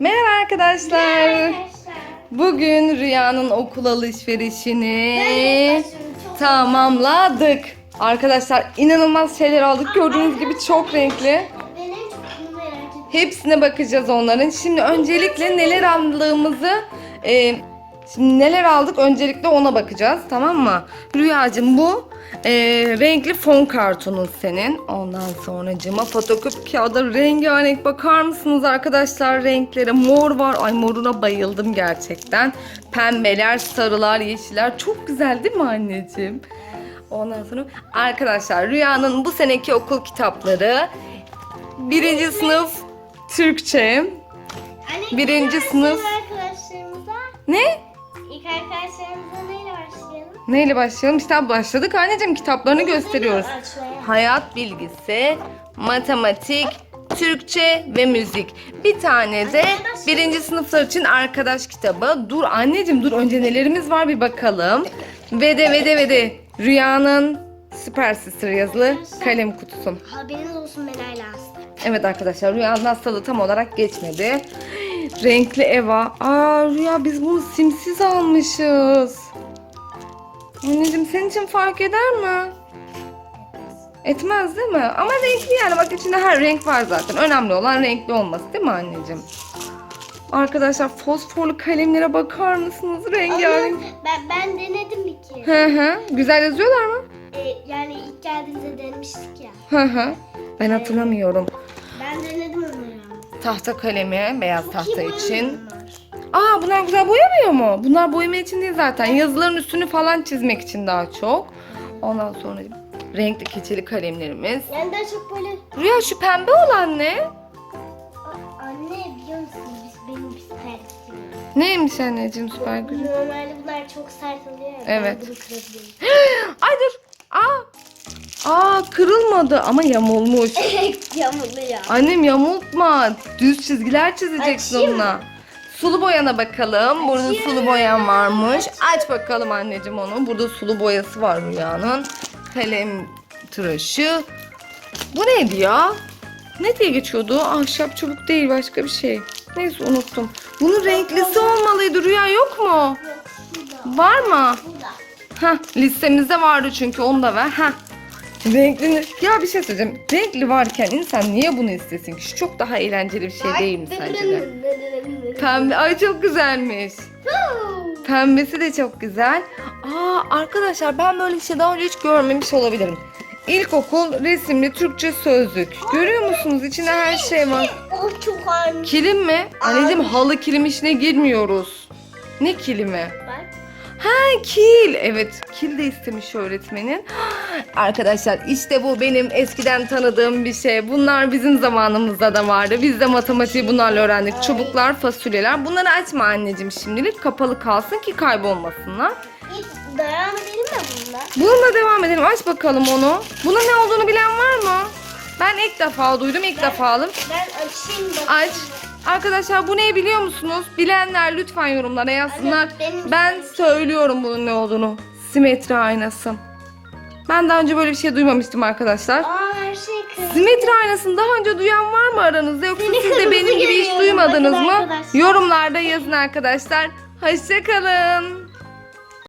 Merhaba arkadaşlar. Bugün Rüya'nın okul alışverişini tamamladık. Arkadaşlar inanılmaz şeyler aldık. Gördüğünüz gibi çok renkli. Hepsine bakacağız onların. Şimdi öncelikle neler aldığımızı e, şimdi neler aldık öncelikle ona bakacağız tamam mı? Rüyacığım bu e, renkli fon kartonun senin. Ondan sonra cıma fotokopi kağıdı rengarenk bakar mısınız arkadaşlar renklere? Mor var. Ay moruna bayıldım gerçekten. Pembeler, sarılar, yeşiller çok güzel değil mi anneciğim? Ondan sonra arkadaşlar Rüya'nın bu seneki okul kitapları birinci sınıf Türkçe. Birinci sınıf. Ne? Neyle başlayalım? Neyle başlayalım? İşte başladık anneciğim kitaplarını gösteriyoruz. Hayat bilgisi, matematik, Türkçe ve müzik. Bir tane de birinci sınıflar için arkadaş kitabı. Dur anneciğim dur önce nelerimiz var bir bakalım. Ve de ve de ve de Rüyanın Süper Sister yazılı kalem kutusu. Haberiniz olsun hasta. Evet arkadaşlar Rüya'nın hastalığı tam olarak geçmedi. Renkli Eva. Aa Rüya biz bunu simsiz almışız. Anneciğim senin için fark eder mi? Etmez değil mi? Ama renkli yani bak içinde her renk var zaten. Önemli olan renkli olması değil mi anneciğim? Arkadaşlar fosforlu kalemlere bakar mısınız? Rengarenk. Ama ben, ben denedim bir kere. Hı hı. Güzel yazıyorlar mı? Ee, yani ilk geldiğimizde denemiştik ya. Hı hı. Ben hatırlamıyorum. Ben denedim ya. Tahta kalemi, beyaz tahta için. Aa bunlar güzel boyamıyor mu? Bunlar boyama için değil zaten. Yazıların üstünü falan çizmek için daha çok. Ondan sonra renkli keçeli kalemlerimiz. Yani daha çok böyle Rüya şu pembe olan ne? A- anne biliyor musun biz benim psikolojim. Neymiş anneciğim süper gücü? Normalde bunlar çok sert oluyor ya. Evet. Ay dur. Aa. Aa kırılmadı ama yamulmuş. Yamuluyor. Annem yamultma. Düz çizgiler çizeceksin Açayım onunla. Sulu boyana bakalım. Burada sulu boyan varmış. Aç bakalım anneciğim onu. Burada sulu boyası var Rüya'nın. Kalem tıraşı. Bu neydi ya? Ne diye geçiyordu? Ahşap çubuk değil başka bir şey. Neyse unuttum. Bunun renklisi olmalıydı. Rüya yok mu? Yok. Var mı? Burada. Heh, listemizde vardı çünkü onu da ver. Heh. Renkli. Ya bir şey söyleyeceğim. Renkli varken insan niye bunu istesin ki? Şu çok daha eğlenceli bir şey değil mi sence de? Pembe. Ay çok güzelmiş. Pembesi de çok güzel. Aa arkadaşlar ben böyle bir şey daha önce hiç görmemiş olabilirim. İlkokul resimli Türkçe sözlük. Görüyor musunuz? İçinde her şey var. O çok. Kilim mi? Anneciğim halı kilim işine girmiyoruz. Ne kilimi? Ha kil. Evet kil de istemiş öğretmenin. Arkadaşlar işte bu benim eskiden tanıdığım bir şey. Bunlar bizim zamanımızda da vardı. Biz de matematiği bunlarla öğrendik. Çubuklar, fasulyeler. Bunları açma anneciğim şimdilik. Kapalı kalsın ki kaybolmasınlar. Devam edelim mi bunda? Bununla devam edelim. Aç bakalım onu. Bunun ne olduğunu bilen var mı? Ben ilk defa duydum. ilk defa aldım. Ben açayım bakayım. Aç. Arkadaşlar bu ne biliyor musunuz? Bilenler lütfen yorumlara yazsınlar. Benim- Ben söylüyorum bunun ne olduğunu. Simetri aynası. Ben daha önce böyle bir şey duymamıştım arkadaşlar. Aa her şey kırmızı. Simetri aynasını daha önce duyan var mı aranızda yoksa Seni siz de benim gibi hiç duymadınız mı? arkadaşlar. Yorumlarda yazın arkadaşlar. Hoşçakalın.